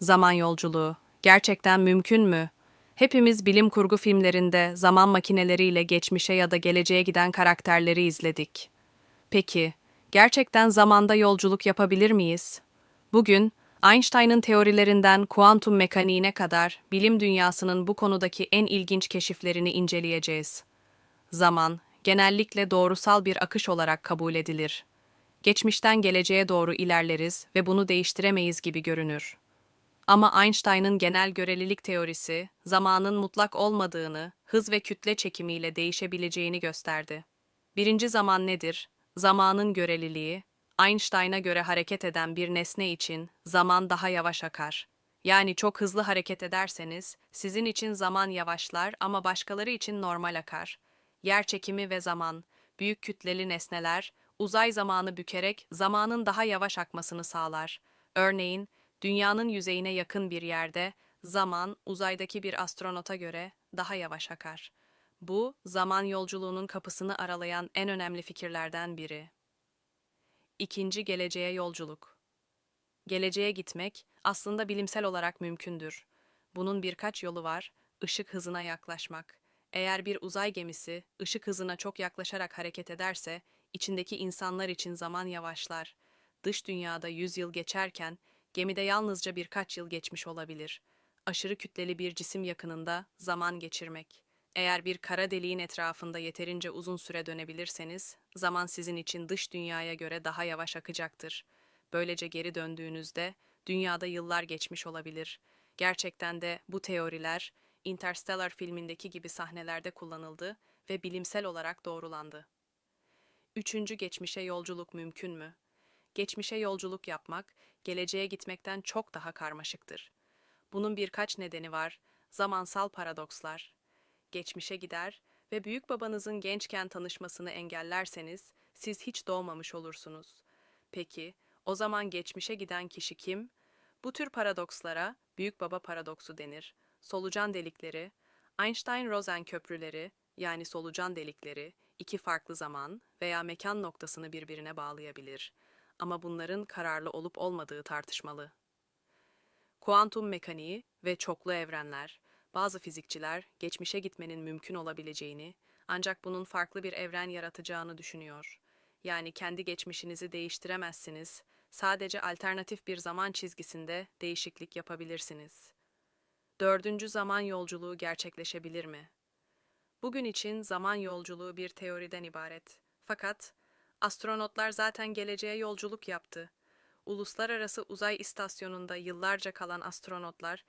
Zaman yolculuğu. Gerçekten mümkün mü? Hepimiz bilim kurgu filmlerinde zaman makineleriyle geçmişe ya da geleceğe giden karakterleri izledik. Peki, gerçekten zamanda yolculuk yapabilir miyiz? Bugün Einstein'ın teorilerinden kuantum mekaniğine kadar bilim dünyasının bu konudaki en ilginç keşiflerini inceleyeceğiz. Zaman genellikle doğrusal bir akış olarak kabul edilir. Geçmişten geleceğe doğru ilerleriz ve bunu değiştiremeyiz gibi görünür. Ama Einstein'ın genel görelilik teorisi, zamanın mutlak olmadığını, hız ve kütle çekimiyle değişebileceğini gösterdi. Birinci zaman nedir? Zamanın göreliliği, Einstein'a göre hareket eden bir nesne için zaman daha yavaş akar. Yani çok hızlı hareket ederseniz, sizin için zaman yavaşlar ama başkaları için normal akar. Yer çekimi ve zaman, büyük kütleli nesneler, uzay zamanı bükerek zamanın daha yavaş akmasını sağlar. Örneğin, dünyanın yüzeyine yakın bir yerde zaman uzaydaki bir astronota göre daha yavaş akar. Bu, zaman yolculuğunun kapısını aralayan en önemli fikirlerden biri. İkinci geleceğe yolculuk. Geleceğe gitmek aslında bilimsel olarak mümkündür. Bunun birkaç yolu var. Işık hızına yaklaşmak. Eğer bir uzay gemisi ışık hızına çok yaklaşarak hareket ederse, içindeki insanlar için zaman yavaşlar. Dış dünyada 100 yıl geçerken gemide yalnızca birkaç yıl geçmiş olabilir. Aşırı kütleli bir cisim yakınında zaman geçirmek. Eğer bir kara deliğin etrafında yeterince uzun süre dönebilirseniz, zaman sizin için dış dünyaya göre daha yavaş akacaktır. Böylece geri döndüğünüzde dünyada yıllar geçmiş olabilir. Gerçekten de bu teoriler Interstellar filmindeki gibi sahnelerde kullanıldı ve bilimsel olarak doğrulandı. Üçüncü geçmişe yolculuk mümkün mü? Geçmişe yolculuk yapmak, geleceğe gitmekten çok daha karmaşıktır. Bunun birkaç nedeni var. Zamansal paradokslar. Geçmişe gider ve büyük babanızın gençken tanışmasını engellerseniz siz hiç doğmamış olursunuz. Peki, o zaman geçmişe giden kişi kim? Bu tür paradokslara büyük baba paradoksu denir. Solucan delikleri, Einstein-Rosen köprüleri yani solucan delikleri iki farklı zaman veya mekan noktasını birbirine bağlayabilir. Ama bunların kararlı olup olmadığı tartışmalı. Kuantum mekaniği ve çoklu evrenler. Bazı fizikçiler geçmişe gitmenin mümkün olabileceğini, ancak bunun farklı bir evren yaratacağını düşünüyor. Yani kendi geçmişinizi değiştiremezsiniz, sadece alternatif bir zaman çizgisinde değişiklik yapabilirsiniz. Dördüncü zaman yolculuğu gerçekleşebilir mi? Bugün için zaman yolculuğu bir teoriden ibaret. Fakat astronotlar zaten geleceğe yolculuk yaptı. Uluslararası Uzay İstasyonu'nda yıllarca kalan astronotlar,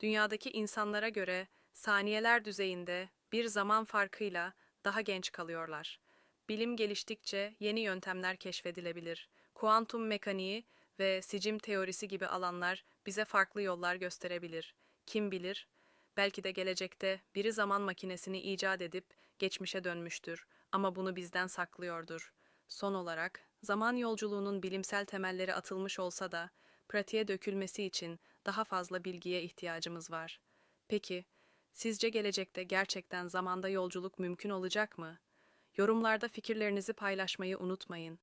dünyadaki insanlara göre saniyeler düzeyinde bir zaman farkıyla daha genç kalıyorlar. Bilim geliştikçe yeni yöntemler keşfedilebilir. Kuantum mekaniği ve sicim teorisi gibi alanlar bize farklı yollar gösterebilir. Kim bilir? Belki de gelecekte biri zaman makinesini icat edip geçmişe dönmüştür ama bunu bizden saklıyordur. Son olarak, zaman yolculuğunun bilimsel temelleri atılmış olsa da pratiğe dökülmesi için daha fazla bilgiye ihtiyacımız var. Peki, sizce gelecekte gerçekten zamanda yolculuk mümkün olacak mı? Yorumlarda fikirlerinizi paylaşmayı unutmayın.